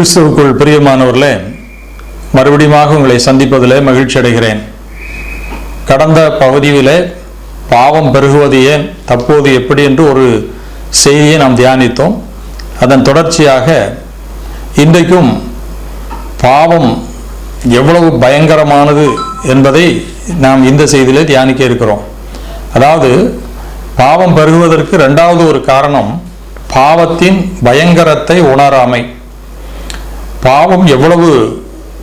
கிறிஸ்துவுக்குள் பிரியமானவர்களே மறுபடியும் உங்களை சந்திப்பதிலே மகிழ்ச்சி அடைகிறேன். கடந்த பகுதியிலே பாவம் பெருகுவது ஏன் தற்போது எப்படி என்று ஒரு செய்தியை நாம் தியானித்தோம். அதன் தொடர்ச்சியாக இன்றைக்கும் பாவம் எவ்வளவு பயங்கரமானது என்பதை நாம் இந்த செய்தியிலே தியானிக்க இருக்கிறோம். அதாவது பாவம் பெருகுவதற்கு இரண்டாவது ஒரு காரணம் பாவத்தின் பயங்கரத்தை உணராமை. பாவம் எவ்வளவு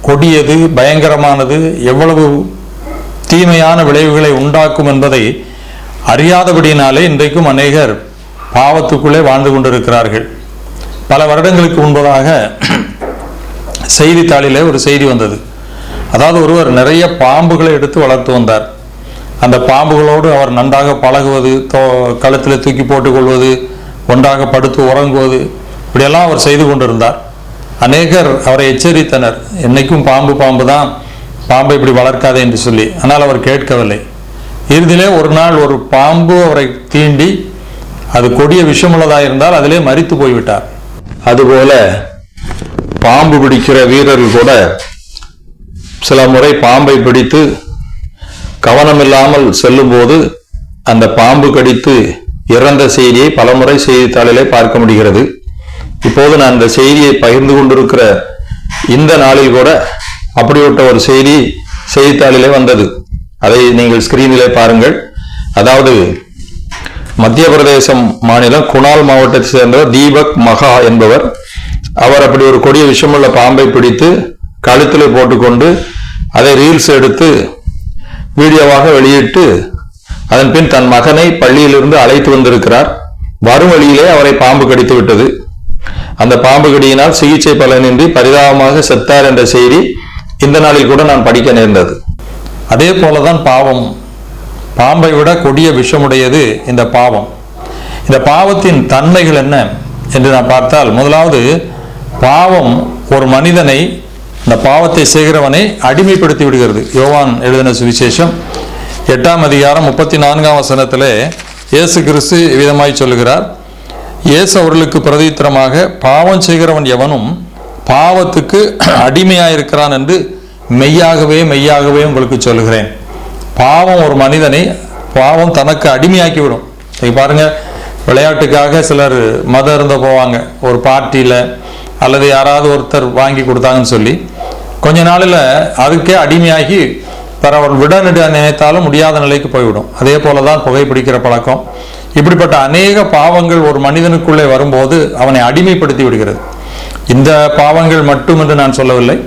கொடியது பயங்கரமானது எவ்வளவு தீமையான விளைவுகளை உண்டாக்கும் என்பதை அறியாதபடியினாலே இன்றைக்கும் அநேகர் பாவத்துக்குள்ளே வாழ்ந்து கொண்டிருக்கிறார்கள். பல வருடங்களுக்கு முன்பதாக செய்தித்தாளிலே ஒரு செய்தி வந்தது. அதாவது ஒருவர் நிறைய பாம்புகளை எடுத்து வளர்த்து வந்தார். அந்த பாம்புகளோடு அவர் நன்றாக பழகுவது தோ கழுத்தில் தூக்கி போட்டுக்கொள்வது ஒன்றாக படுத்து உறங்குவது இப்படியெல்லாம் அவர் செய்து கொண்டிருந்தார். அநேகர் அவரை எச்சரித்தனர். என்னைக்கும் பாம்பு பாம்பு தான் பாம்பை இப்படி வளர்க்காதே என்று சொல்லி. ஆனால் அவர் கேட்கவில்லை. இறுதியிலே ஒரு நாள் ஒரு பாம்பு அவரை தீண்டி அது கொடிய விஷமுள்ளதாக இருந்தால் அதிலே மறித்து போய்விட்டார். அதுபோல பாம்பு பிடிக்கிற வீரர்கள் கூட சில முறை பாம்பை பிடித்து கவனமில்லாமல் செல்லும்போது அந்த பாம்பு கடித்து இறந்த செய்தியை பலமுறை செய்தித்தாளிலே பார்க்க முடிகிறது. இப்போது நான் இந்த செய்தியை பகிர்ந்து கொண்டிருக்கிற இந்த நாளில் கூட அப்படிப்பட்ட ஒரு செய்தி செய்தித்தாளிலே வந்தது. அதை நீங்கள் ஸ்கிரீனிலே பாருங்கள். அதாவது மத்திய பிரதேசம் மாநிலம் குணால் மாவட்டத்தை சேர்ந்தவர் தீபக் மகா என்பவர். அவர் அப்படி ஒரு கொடிய விஷமுள்ள பாம்பை பிடித்து கழுத்தில் போட்டுக்கொண்டு அதை ரீல்ஸ் எடுத்து வீடியோவாக வெளியிட்டு அதன் பின் தன் மகனை பள்ளியிலிருந்து அழைத்து வந்திருக்கிறார். வரும் வழியிலே அவரை பாம்பு கடித்து விட்டது. அந்த பாம்பு கடியினால் சிகிச்சை பலனின்றி பரிதாபமாக செத்தார் என்ற செய்தி இந்த நாளில் கூட நான் படிக்க நேர்ந்தது. அதே போலதான் பாவம். பாம்பை விட கொடிய விஷமுடையது இந்த பாவம். இந்த பாவத்தின் தன்மைகள் என்ன என்று நான் பார்த்தால் முதலாவது பாவம் ஒரு மனிதனை இந்த பாவத்தை செய்கிறவனை அடிமைப்படுத்தி விடுகிறது. யோவான் எழுதின சுவிசேஷம் எட்டாம் அதிகாரம் முப்பத்தி நான்காம் வசனத்திலே இயேசு கிறிஸ்து விதமாய் சொல்லுகிறார் இயேசு அவர்களுக்கு பிரதித்திரமாக பாவம் செய்கிறவன் எவனும் பாவத்துக்கு அடிமையாக இருக்கிறான் என்று மெய்யாகவே மெய்யாகவே உங்களுக்கு சொல்லுகிறேன். பாவம் ஒரு மனிதனை பாவம் தனக்கு அடிமையாக்கி விடும் இன்னைக்கு பாருங்க விளையாட்டுக்காக சிலர் மதம் இருந்த போவாங்க. ஒரு பார்ட்டியில் அல்லது யாராவது ஒருத்தர் வாங்கி கொடுத்தாங்கன்னு சொல்லி கொஞ்ச நாளில் அதுக்கே அடிமையாகி பிற விட நினைத்தாலும் முடியாத நிலைக்கு போய்விடும். அதே போல தான் புகைப்பிடிக்கிற பழக்கம். இப்படிப்பட்ட அநேக பாவங்கள் ஒரு மனிதனுக்குள்ளே வரும்போது அவனை அடிமைப்படுத்தி விடுகிறது. இந்த பாவங்கள் மட்டும் என்று நான் சொல்லவில்லை.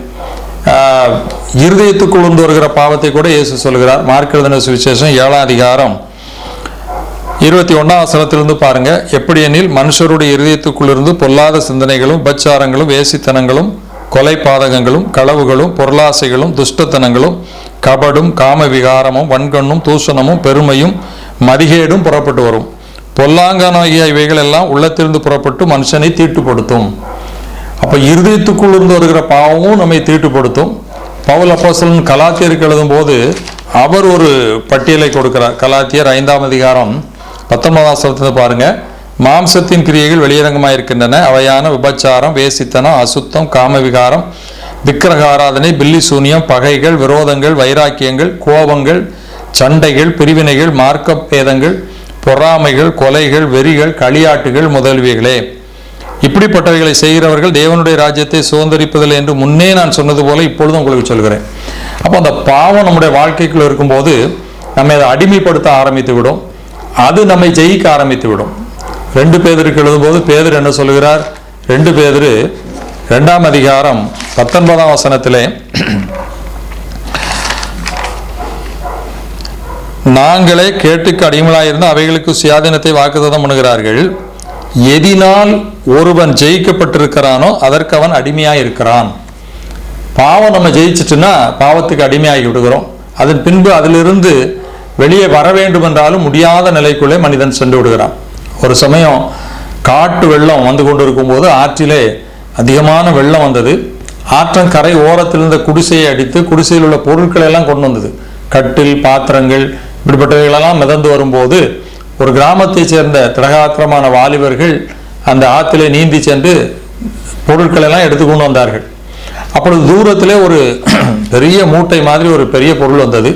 ஆஹ், இருதயத்துக்குள் இருந்து வருகிற பாவத்தை கூட இயேசு சொல்கிறார். மார்க்கிருதன சுவிசேஷம் ஏழாம் அதிகாரம் இருபத்தி ஒன்றாம் வசனத்திலிருந்து பாருங்க. எப்படி எனில் மனுஷருடைய இருதயத்துக்குள்ளிருந்து பொல்லாத சிந்தனைகளும் உபச்சாரங்களும் வேசித்தனங்களும் கொலை பாதகங்களும் களவுகளும் பொருளாசைகளும் துஷ்டத்தனங்களும் கபடும் காம விகாரமும் வன்கண்ணும் தூஷணமும் பெருமையும் மதிகேடும் புறப்பட்டு வரும். பொல்லாங்கானாகிய இவைகள் எல்லாம் உள்ளத்திலிருந்து புறப்பட்டு மனுஷனை தீட்டுப்படுத்தும். அப்போ இருதயத்துக்குள் இருந்து வருகிற பாவமும் நம்மை தீட்டுப்படுத்தும். பவுல் அப்போசலன் கலாத்தியருக்கு எழுதும் போது அவர் ஒரு பட்டியலை கொடுக்கிறார். கலாத்தியர் ஐந்தாம் அதிகாரம் பத்தொன்பதாம் பாருங்க. மாம்சத்தின் கிரியைகள் வெளியரங்கமாக இருக்கின்றன அவையான விபச்சாரம் வேசித்தனம் அசுத்தம் காமவிகாரம் விக்கிரக ஆராதனை பில்லி சூனியம் பகைகள் விரோதங்கள் வைராக்கியங்கள் கோபங்கள் சண்டைகள் பிரிவினைகள் மார்க்க பேதங்கள் பொறாமைகள் கொலைகள் வெறிகள் களியாட்டுகள் முதலியவைகளே. இப்படிப்பட்டவைகளை செய்கிறவர்கள் தேவனுடைய ராஜ்யத்தை சுதந்திரிப்பதில்லை என்று முன்னே நான் சொன்னது போல இப்பொழுதும் உங்களுக்கு சொல்கிறேன். அப்போ அந்த பாவம் நம்முடைய வாழ்க்கைக்குள்ள இருக்கும்போது நம்மை அதை அடிமைப்படுத்த ஆரம்பித்து விடும். அது நம்மை ஜெயிக்க ஆரம்பித்து விடும். ரெண்டு பேதருக்கு எழுதும்போது பேதர் என்ன சொல்கிறார்? ரெண்டு பேதர் ரெண்டாம் அதிகாரம் பத்தொன்பதாம் வசனத்திலே நாங்களே கேட்டுக்கு அடிமலாயிருந்து அவைகளுக்கு சுயாதீனத்தை வாக்குதம் பண்ணுகிறார்கள். எதினால் ஒருவன் ஜெயிக்கப்பட்டிருக்கிறானோ அதற்கு அவன் அடிமையாக இருக்கிறான் பாவம் நம்ம ஜெயிச்சிட்டுன்னா பாவத்துக்கு அடிமையாகி விடுகிறோம். அதன் பின்பு அதிலிருந்து வெளியே வர வேண்டும் என்றாலும் முடியாத நிலைக்குள்ளே மனிதன் சென்று விடுகிறான். ஒரு சமயம் காட்டு வெள்ளம் வந்து கொண்டிருக்கும் போது ஆற்றிலே அதிகமான வெள்ளம் வந்தது. ஆற்றங்கரை ஓரத்தில் இருந்த குடிசையை அடித்து குடிசையில் உள்ள பொருட்களை எல்லாம் கொண்டு வந்தது. கட்டில் பாத்திரங்கள் இப்படிப்பட்டவைகளெல்லாம் மிதந்து வரும்போது ஒரு கிராமத்தைச் சேர்ந்த திடகாத்திரமான வாலிபர்கள் அந்த ஆற்றிலே நீந்தி சென்று பொருட்கள் எல்லாம் எடுத்து கொண்டு வந்தார்கள். அப்பொழுது தூரத்திலே ஒரு பெரிய மூட்டை மாதிரி ஒரு பெரிய பொருள் வந்தது.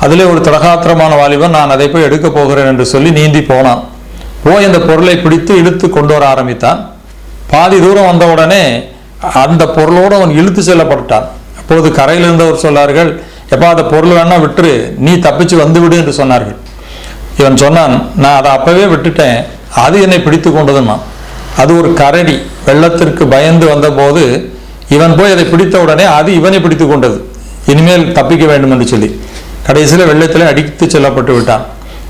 அதிலே ஒரு திடகாத்திரமான வாலிபன் நான் அதை போய் எடுக்கப் போகிறேன் என்று சொல்லி நீந்தி போனான். போய் அந்த பொருளை பிடித்து இழுத்து கொண்டு வர ஆரம்பித்தான். பாதி தூரம் வந்த உடனே அந்த பொருளோடு அவன் இழுத்து செல்லப்பட்டான் அப்பொழுது கரையில் இருந்தவர் சொன்னார்கள் எப்பா அதை பொருள் வேணா விட்டுரு. நீ தப்பிச்சு வந்து விடு என்று சொன்னார்கள். இவன் சொன்னான் நான் அதை அப்பவே விட்டுட்டேன். அது என்னை பிடித்து கொண்டதுன்னா அது ஒரு கரடி வெள்ளத்திற்கு பயந்து வந்தபோது இவன் போய் அதை பிடித்த உடனே அது இவனை பிடித்து கொண்டது. இனிமேல் தப்பிக்க வேண்டும் என்று சொல்லி கடைசியில் வெள்ளத்தில் அடித்து செல்லப்பட்டு விட்டான்.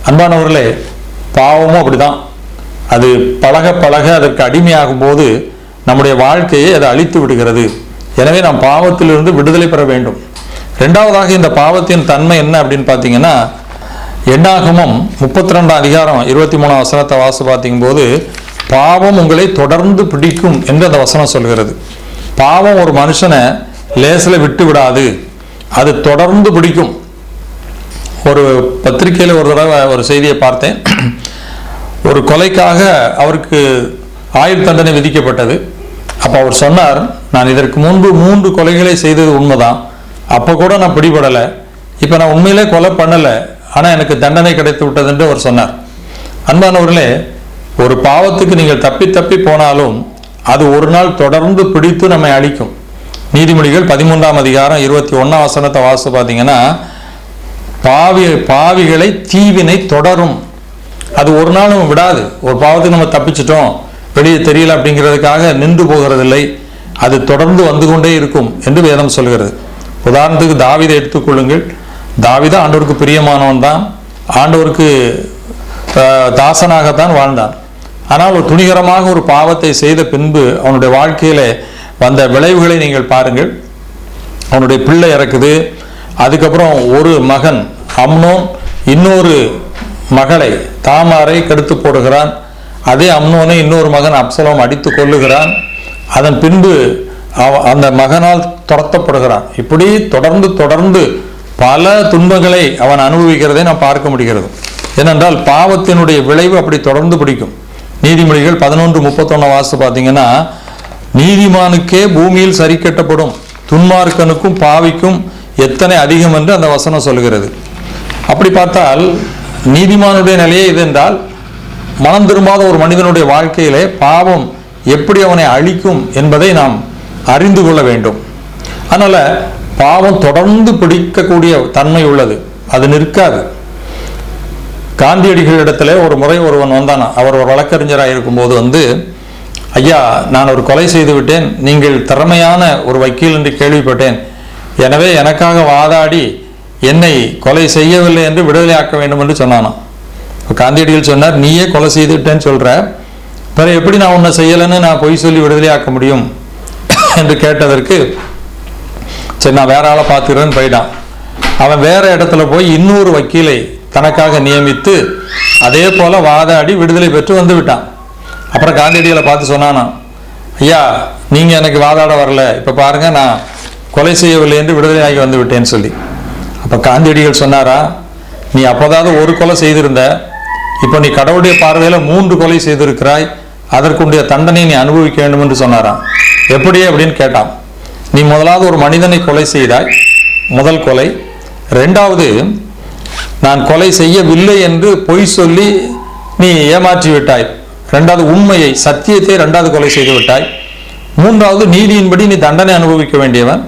அன்பானவர்களே பாவமும் அப்படிதான். அது பழக பழக அதற்கு அடிமையாகும் போது நம்முடைய வாழ்க்கையை அதை அழித்து விடுகிறது. எனவே நாம் பாவத்திலிருந்து விடுதலை பெற வேண்டும். ரெண்டாவதாக இந்த பாவத்தின் தன்மை என்ன அப்படின்னு பார்த்தீங்கன்னா எண்ணாகமும் முப்பத்தி ரெண்டாம் அதிகாரம் இருபத்தி மூணாம் வசனத்தை வாசி பார்த்திங்கும்போது பாவம் உங்களை தொடர்ந்து பிடிக்கும் என்று அந்த வசனம் சொல்கிறது. பாவம் ஒரு மனுஷனை லேசில் விட்டு விடாது அது தொடர்ந்து பிடிக்கும். ஒரு பத்திரிக்கையில் ஒரு தடவை ஒரு செய்தியை பார்த்தேன். ஒரு கொலைக்காக அவருக்கு ஆயுள் தண்டனை விதிக்கப்பட்டது. அப்போ அவர் சொன்னார் நான் இதற்கு முன்பு மூன்று கொலைகளை செய்தது உண்மைதான். அப்போ கூட நான் பிடிபடலை. இப்போ நான் உண்மையிலே கொலை பண்ணலை. ஆனால் எனக்கு தண்டனை கிடைத்து விட்டது என்று அவர் சொன்னார். அன்பானவர்களே ஒரு பாவத்துக்கு நீங்கள் தப்பி தப்பி போனாலும் அது ஒரு நாள் தொடர்ந்து பிடித்து நம்மை அழிக்கும். நீதிமொழிகள் பதிமூன்றாம் அதிகாரம் இருபத்தி ஒன்றாம் வசனத்தை வாசு பார்த்தீங்கன்னா பாவி பாவிகளை தீவினை தொடரும். அது ஒரு நாளும் விடாது. ஒரு பாவத்துக்கு நம்ம தப்பிச்சிட்டோம். வெளியே தெரியல அப்படிங்கிறதுக்காக நின்று போகிறதில்லை. அது தொடர்ந்து வந்து கொண்டே இருக்கும் என்று வேதம் சொல்கிறது. உதாரணத்துக்கு தாவிதை எடுத்துக்கொள்ளுங்கள். தாவிதா ஆண்டவருக்கு பிரியமானவன் தான். ஆண்டவருக்கு தாசனாகத்தான் வாழ்ந்தான். ஆனால் ஒரு துணிகரமாக ஒரு பாவத்தை செய்த பின்பு அவனுடைய வாழ்க்கையில் வந்த விளைவுகளை நீங்கள் பாருங்கள். அவனுடைய பிள்ளை இறக்குது. அதுக்கப்புறம் ஒரு மகன் அம்னோன் இன்னொரு மகளை தாமாரை கெடுத்து போடுகிறான். அதே அம்னோனை இன்னொரு மகன் அப்சலோம் அடித்து கொள்ளுகிறான் அதன் பின்பு அந்த மகனால் துரத்தப்படுகிறான். இப்படி தொடர்ந்து தொடர்ந்து பல துன்பங்களை அவன் அனுபவிக்கிறதை நாம் பார்க்க முடிகிறது. ஏனென்றால் பாவத்தினுடைய விளைவு அப்படி தொடர்ந்து பிடிக்கும். நீதிமொழிகள் பதினொன்று முப்பத்தொன்னு வாசு பார்த்தீங்கன்னா நீதிமானுக்கே பூமியில் சரி கட்டப்படும். துன்மார்க்கனுக்கும் பாவிக்கும் எத்தனை அதிகம் என்று அந்த வசனம் சொல்கிறது. அப்படி பார்த்தால் நீதிமானுடைய நிலையே இது என்றால் மனம் திரும்பாத ஒரு மனிதனுடைய வாழ்க்கையிலே பாவம் எப்படி அவனை அழிக்கும் என்பதை நாம் அறிந்து கொள்ள வேண்டும். அதனால் பாவம் தொடர்ந்து பிடிக்கக்கூடிய தன்மை உள்ளது. அது நிற்காது. காந்தியடிகளிடத்துல ஒரு முறை ஒருவன் வந்தானா. அவர் ஒரு வழக்கறிஞராக இருக்கும்போது வந்து ஐயா நான் ஒரு கொலை செய்து விட்டேன். நீங்கள் திறமையான ஒரு வக்கீல் என்று கேள்விப்பட்டேன். எனவே எனக்காக வாதாடி என்னை கொலை செய்யவில்லை என்று விடுதலையாக்க வேண்டும் என்று சொன்னானாம். இப்போ காந்தியடிகள் சொன்னார் நீயே கொலை செய்து விட்டேன்னு சொல்ற. எப்படி நான் உன்னை செய்யலைன்னு நான் பொய் சொல்லி விடுதலையாக்க முடியும்? என்று கேட்டதற்கு சரி நான் வேற ஆளை பார்த்துக்கிறேன்னு போயிட்டான். அவன் வேற இடத்துல போய் இன்னொரு வக்கீலை தனக்காக நியமித்து அதே போல வாதாடி விடுதலை பெற்று வந்து விட்டான். அப்புறம் காந்தியடிகளை பார்த்து சொன்னானாம் ஐயா நீங்க எனக்கு வாதாட வரல. இப்ப பாருங்க நான் கொலை செய்யவில்லை என்று விடுதலையாகி வந்து விட்டேன்னு சொல்லி. அப்ப காந்தியடிகள் சொன்னாரா நீ அப்போதாவது ஒரு கொலை செய்திருந்த இப்போ நீ கடவுளுடைய பார்வையில மூன்று கொலை செய்திருக்கிறாய். அதற்குடைய தண்டனை நீ அனுபவிக்க வேண்டும் என்று சொன்னாராம். எப்படி அப்படின்னு கேட்டான். நீ முதலாவது ஒரு மனிதனை கொலை செய்தாய். முதல் கொலை. ரெண்டாவது நான் கொலை செய்யவில்லை என்று பொய் சொல்லி நீ ஏமாற்றி விட்டாய். ரெண்டாவது உண்மையை சத்தியத்தை ரெண்டாவது கொலை செய்து விட்டாய். மூன்றாவது நீதியின்படி நீ தண்டனை அனுபவிக்க வேண்டியவன்.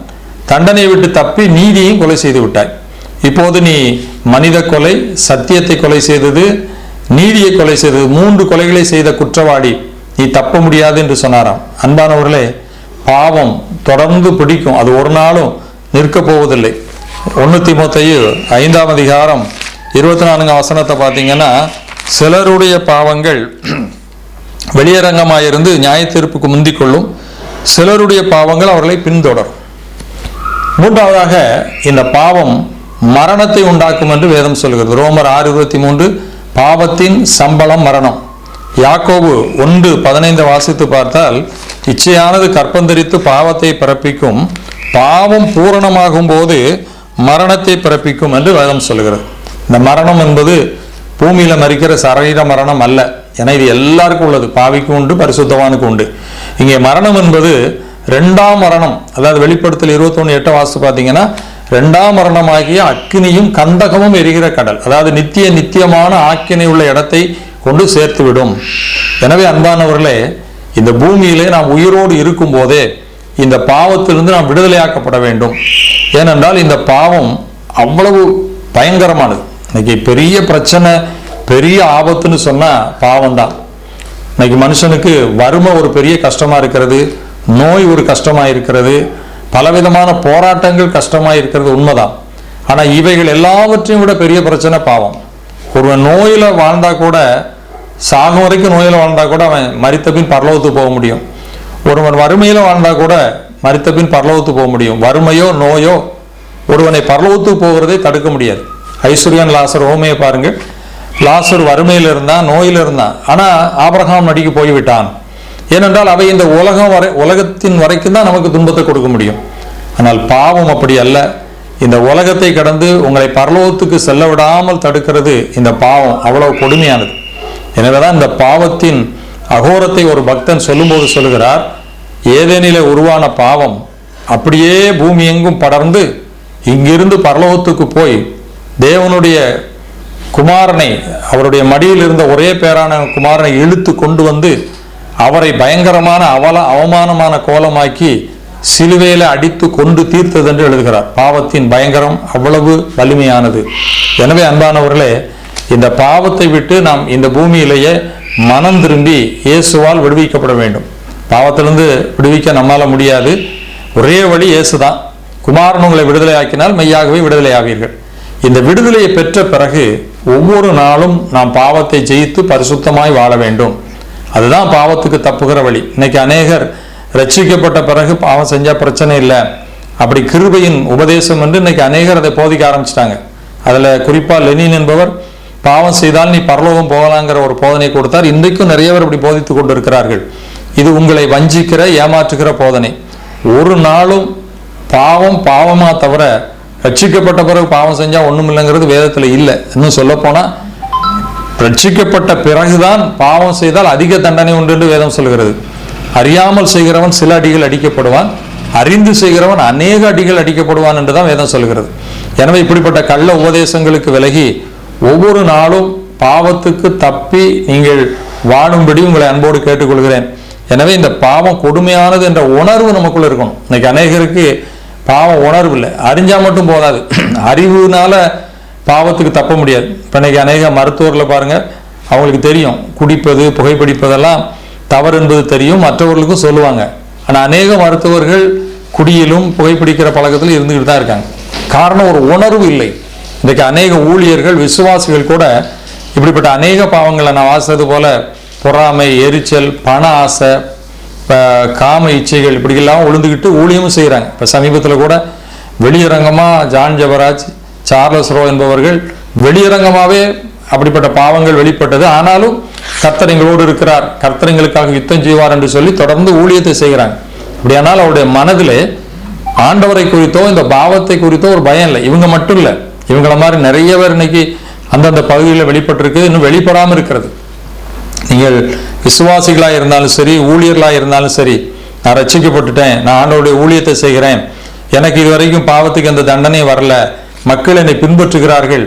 தண்டனையை விட்டு தப்பி நீதியையும் கொலை செய்து விட்டாய். இப்போது நீ மனித கொலை சத்தியத்தை கொலை செய்தது நீதியை கொலை செய்தது மூன்று கொலைகளை செய்த குற்றவாளி. நீ தப்ப முடியாது என்று சொன்னாராம். அன்பானவர்களே பாவம் தொடர்ந்து பிடிக்கும். அது ஒரு நாளும் நிற்கப் போவதில்லை. ஒன்று திமுத்தையு ஐந்தாம் அதிகாரம் இருபத்தி நான்கு வசனத்தை பார்த்தீங்கன்னா சிலருடைய பாவங்கள் வெளியரங்கமாயிருந்து நியாய தீர்ப்புக்கு முந்திக் கொள்ளும் சிலருடைய பாவங்கள் அவர்களை பின்தொடரும். மூன்றாவதாக இந்த பாவம் மரணத்தை உண்டாக்கும் என்று வேதம் சொல்கிறது. ரோமர் ஆறு இருபத்தி மூன்று பாவத்தின் சம்பளம் மரணம். யாக்கோபு ஒன்று பதினைந்து வாசித்து பார்த்தால் இச்சையானது கற்பந்தரித்து பாவத்தை பிறப்பிக்கும் பாவம் பூரணமாகும் போது மரணத்தை பிறப்பிக்கும் என்று வேதம் சொல்கிறது இந்த மரணம் என்பது பூமியில மறிக்கிற சரீர மரணம் அல்ல. ஏன்னா இது எல்லாருக்கும் உள்ளது. பாவிக்கும் உண்டு பரிசுத்தவானுக்கு உண்டு. இங்கே மரணம் என்பது ரெண்டாம் மரணம். அதாவது வெளிப்படுத்தல் இருபத்தொன்று எட்ட வாசு பார்த்தீங்கன்னா ரெண்டாம் மரணமாகிய அக்கினியும் கந்தகமும் எரிகிற கடல். அதாவது நித்திய நித்தியமான ஆக்கினை உள்ள இடத்தை கொண்டு சேர்த்து விடும் எனவே அன்பானவர்களே இந்த பூமியிலே நாம் உயிரோடு இருக்கும் போதே இந்த பாவத்திலிருந்து நாம் விடுதலையாக்கப்பட வேண்டும். ஏனென்றால் இந்த பாவம் அவ்வளவு பயங்கரமானது. இன்னைக்கு பெரிய பிரச்சனை பெரிய ஆபத்துன்னு சொன்னால் பாவம் தான் இன்னைக்கு மனுஷனுக்கு வறுமை ஒரு பெரிய கஷ்டமாக இருக்கிறது நோய் ஒரு கஷ்டமாக இருக்கிறது பலவிதமான போராட்டங்கள் கஷ்டமாக இருக்கிறது உண்மைதான். ஆனால் இவைகள் எல்லாவற்றையும் விட பெரிய பிரச்சனை பாவம். ஒருவன் நோயில் வாழ்ந்தா கூட சாகும் வரைக்கும் நோயில் வாழ்ந்தா கூட அவன் மரித்த பின் பரலோகத்துக்கு போக முடியும். ஒருவன் வறுமையில் வாழ்ந்தா கூட மரித்த பின் பரலோகத்துக்கு போக முடியும். வறுமையோ நோயோ ஒருவனை பரலோகத்துக்கு போகிறதை தடுக்க முடியாது. ஐஸ்வர்யன் லாசர் ஓமையை பாருங்கள் லாசர் வறுமையில் இருந்தான் நோயில் இருந்தான் ஆனால் ஆபரகாம் நடிக்கு போய்விட்டான். ஏனென்றால் அவை இந்த உலகம் வரை உலகத்தின் வரைக்கும் தான் நமக்கு துன்பத்தை கொடுக்க முடியும். ஆனால் பாவம் அப்படி அல்ல. இந்த உலகத்தை கடந்து உங்களை பரலோகத்துக்கு செல்ல விடாமல் தடுக்கிறது இந்த பாவம் அவ்வளவு கொடுமையானது. எனவேதான் இந்த பாவத்தின் அகோரத்தை ஒரு பக்தன் சொல்லும்போது சொல்லுகிறார் ஏதேனில உருவான பாவம் அப்படியே பூமி எங்கும் படர்ந்து இங்கிருந்து பரலோகத்துக்கு போய் தேவனுடைய குமாரனை அவருடைய மடியில் இருந்த ஒரே பேரான குமாரனை இழுத்து கொண்டு வந்து அவரை பயங்கரமான அவல அவமானமான கோலமாக்கி சிலுவையில அடித்து கொண்டு தீர்த்தது என்று எழுதுகிறார். பாவத்தின் பயங்கரம் அவ்வளவு வலிமையானது. எனவே அன்பானவர்களே இந்த பாவத்தை விட்டு நாம் இந்த பூமியிலேயே மனம் திரும்பி இயேசுவால் விடுவிக்கப்பட வேண்டும். பாவத்திலிருந்து விடுவிக்க நம்மால முடியாது. ஒரே வழி இயேசுதான். குமாரன் உங்களை விடுதலை ஆக்கினால் மெய்யாகவே விடுதலை ஆவீர்கள் இந்த விடுதலையை பெற்ற பிறகு ஒவ்வொரு நாளும் நாம் பாவத்தை ஜெயித்து பரிசுத்தமாய் வாழ வேண்டும். அதுதான் பாவத்துக்கு தப்புகிற வழி. இன்னைக்கு அநேகர் ரட்சிக்கப்பட்ட பிறகு பாவம் செஞ்சா பிரச்சனை இல்லை. அப்படி கிருபையின் உபதேசம் என்று இன்னைக்கு அநேகர் அதை போதிக்க ஆரம்பிச்சிட்டாங்க. அதுல குறிப்பா லெனின் என்பவர் பாவம் செய்தால் நீ பரலோகம் போகலாங்கிற ஒரு போதனை கொடுத்தார். இன்றைக்கும் நிறைய பேர் இப்படி போதித்து கொண்டு இருக்கிறார்கள் இது உங்களை வஞ்சிக்கிற ஏமாற்றுகிற போதனை. ஒரு நாளும் பாவம் பாவமா தவிர ரட்சிக்கப்பட்ட பிறகு பாவம் செஞ்சா ஒண்ணும் இல்லைங்கிறது வேதத்துல இல்லை. இன்னும் சொல்ல போனா ரட்சிக்கப்பட்ட பிறகுதான் பாவம் செய்தால் அதிக தண்டனை உண்டு என்று வேதம் சொல்கிறது. அறியாமல் செய்கிறவன் சில அடிகள் அடிக்கப்படுவான் அறிந்து செய்கிறவன் அநேக அடிகள் அடிக்கப்படுவான் என்று தான் வேதம் சொல்கிறது. எனவே இப்படிப்பட்ட கள்ள உபதேசங்களுக்கு விலகி ஒவ்வொரு நாளும் பாவத்துக்கு தப்பி நீங்கள் வாழும்படி உங்களை அன்போடு கேட்டுக்கொள்கிறேன். எனவே இந்த பாவம் கொடுமையானது என்ற உணர்வு நமக்குள்ள இருக்கணும். இன்னைக்கு அநேகருக்கு பாவம் உணர்வு இல்லை. அறிஞ்சால் மட்டும் போதாது. அறிவுனால பாவத்துக்கு தப்ப முடியாது. இப்போ இன்னைக்கு அநேக மருத்துவர்களை பாருங்கள் அவங்களுக்கு தெரியும். குடிப்பது புகைப்பிடிப்பதெல்லாம் தவறு என்பது தெரியும் மற்றவர்களுக்கும் சொல்லுவாங்க. ஆனால் அநேக மருத்துவர்கள் குடியிலும் புகைப்பிடிக்கிற பழக்கத்தில் இருந்துக்கிட்டு தான் இருக்காங்க. காரணம் ஒரு உணர்வு இல்லை. இன்றைக்கு அநேக ஊழியர்கள் விசுவாசிகள் கூட இப்படிப்பட்ட அநேக பாவங்களை நான் வாசித்தது போல பொறாமை எரிச்சல் பண ஆசை இப்போ காம இச்சைகள் இப்படிலாம் உளுந்துக்கிட்டு ஊழியமும் செய்கிறாங்க இப்போ சமீபத்தில் கூட வெளியரங்கமாக ஜான் ஜபராஜ் சார்லஸ் ரோ என்பவர்கள் வெளியரங்கமாகவே அப்படிப்பட்ட பாவங்கள் வெளிப்பட்டது. ஆனாலும் கர்த்தர் எங்களோடு இருக்கிறார். கர்த்தர் எங்களுக்காக யுத்தம் செய்வார் என்று சொல்லி தொடர்ந்து ஊழியத்தை செய்கிறாங்க. அப்படியானால் அவருடைய மனதிலே ஆண்டவரை குறித்தோ இந்த பாவத்தை குறித்தோ ஒரு பயம் இல்லை. இவங்க மட்டும் இல்லை. இவங்கள மாதிரி நிறைய பேர் இன்னைக்கு அந்தந்த பகுதியில் வெளிப்பட்டிருக்கு. இன்னும் வெளிப்படாமல் இருக்கிறது. நீங்கள் விசுவாசிகளாக இருந்தாலும் சரி ஊழியர்களாக இருந்தாலும் சரி நான் ரட்சிக்கப்பட்டுட்டேன். நான் ஆண்டவருடைய ஊழியத்தை செய்கிறேன். எனக்கு இது வரைக்கும் பாவத்துக்கு அந்த தண்டனை வரல. மக்கள் என்னை பின்பற்றுகிறார்கள்.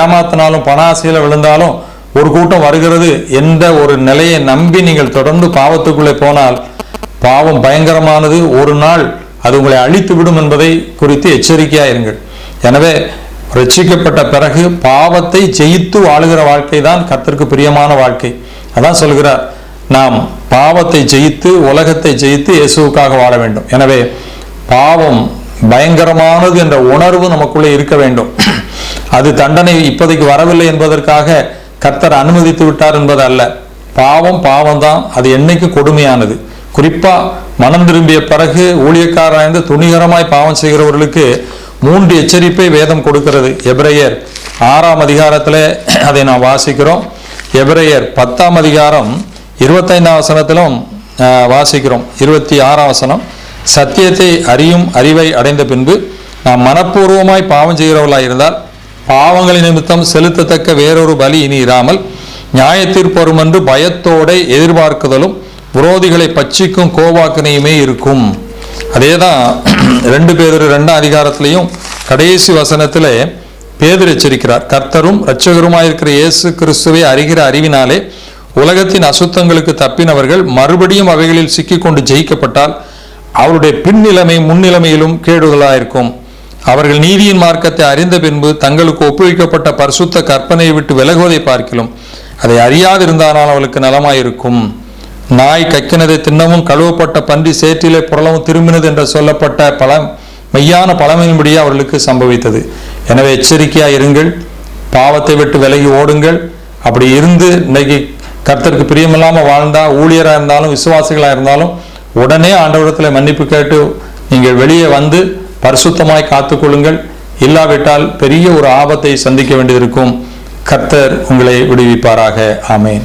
ஏமாத்தினாலும் பண ஆசையில் விழுந்தாலும் ஒரு கூட்டம் வருகிறது என்ற ஒரு நிலையை நம்பி நீங்கள் தொடர்ந்து பாவத்துக்குள்ளே போனால் பாவம் பயங்கரமானது. ஒரு நாள் அது உங்களை அழித்து விடும் என்பதை குறித்து எச்சரிக்கையாக இருங்கள். எனவே ரட்சிக்கப்பட்ட பிறகு பாவத்தை ஜெயித்து வாழுகிற வாழ்க்கை தான் கத்திற்கு பிரியமான வாழ்க்கை. அதான் சொல்கிறார் நாம் பாவத்தை ஜெயித்து உலகத்தை ஜெயித்து இயேசுவுக்காக வாழ வேண்டும். எனவே பாவம் பயங்கரமானது என்ற உணர்வு நமக்குள்ளே இருக்க வேண்டும். அது தண்டனை இப்போதைக்கு வரவில்லை என்பதற்காக கர்த்தர் அனுமதித்து விட்டார் என்பது அல்ல பாவம் பாவம் தான் அது என்னைக்கு கொடுமையானது. குறிப்பா மனம் திரும்பிய பிறகு ஊழியக்காரராய்ந்து துணிகரமாய் பாவம் செய்கிறவர்களுக்கு மூன்று எச்சரிப்பை வேதம் கொடுக்கிறது. எபிரேயர் ஆறாம் அதிகாரத்தில் அதை நாம் வாசிக்கிறோம். எபிரேயர் பத்தாம் அதிகாரம் இருபத்தைந்தாம் வசனத்திலும் வாசிக்கிறோம். இருபத்தி ஆறாம் வசனம். சத்தியத்தை அறியும் அறிவை அடைந்த பின்பு நாம் மனப்பூர்வமாய் பாவம் செய்கிறவர்களாக இருந்தால் பாவங்களின் நிமித்தம் செலுத்தத்தக்க வேறொரு பலி இனி இராமல் நியாயத்தீர்ப்பரும் என்று பயத்தோட எதிர்பார்க்குதலும் விரோதிகளை பச்சிக்கும் கோவாக்கினையுமே இருக்கும். அதே தான் ரெண்டு பேர் ரெண்டாம் அதிகாரத்திலையும் கடைசி வசனத்தில் பேதர் எச்சரிக்கிறார். கர்த்தரும் இரட்சகருமாயிருக்கிற இயேசு கிறிஸ்துவை அறிகிற அறிவினாலே உலகத்தின் அசுத்தங்களுக்கு தப்பினவர்கள் மறுபடியும் அவைகளில் சிக்கிக்கொண்டு ஜெயிக்கப்பட்டால் அவருடைய பின்னிலைமை முன்னிலைமையிலும் கேடுதலாயிருக்கும் அவர்கள் நீதியின் மார்க்கத்தை அறிந்த பின்பு தங்களுக்கு ஒப்புவிக்கப்பட்ட பரிசுத்த கற்பனையை விட்டு விலகுவதை பார்க்கிலும் அதை அறியாதிருந்தானால் அவளுக்கு நலமாயிருக்கும். நாய் கக்கினதை தின்னமும் கழுவப்பட்ட பன்றி சேற்றிலே புரளவும் திரும்பினது என்று சொல்லப்பட்ட பல மெய்யான பழமையின்படியே அவர்களுக்கு சம்பவித்தது. எனவே எச்சரிக்கையாக இருங்கள். பாவத்தை விட்டு விலகி ஓடுங்கள். அப்படி இருந்து இன்னைக்கு கர்த்தருக்கு பிரியமில்லாமல் வாழ்ந்தா ஊழியராக இருந்தாலும் விசுவாசிகளாக இருந்தாலும் உடனே ஆண்டவரத்தில் மன்னிப்பு கேட்டு நீங்கள் வெளியே வந்து பரிசுத்தமாய் காத்துக்கொள்ளுங்கள். இல்லாவிட்டால் பெரிய ஒரு ஆபத்தை சந்திக்க வேண்டியிருக்கும். கர்த்தர் உங்களை விடுவிப்பாராக. ஆமேன்.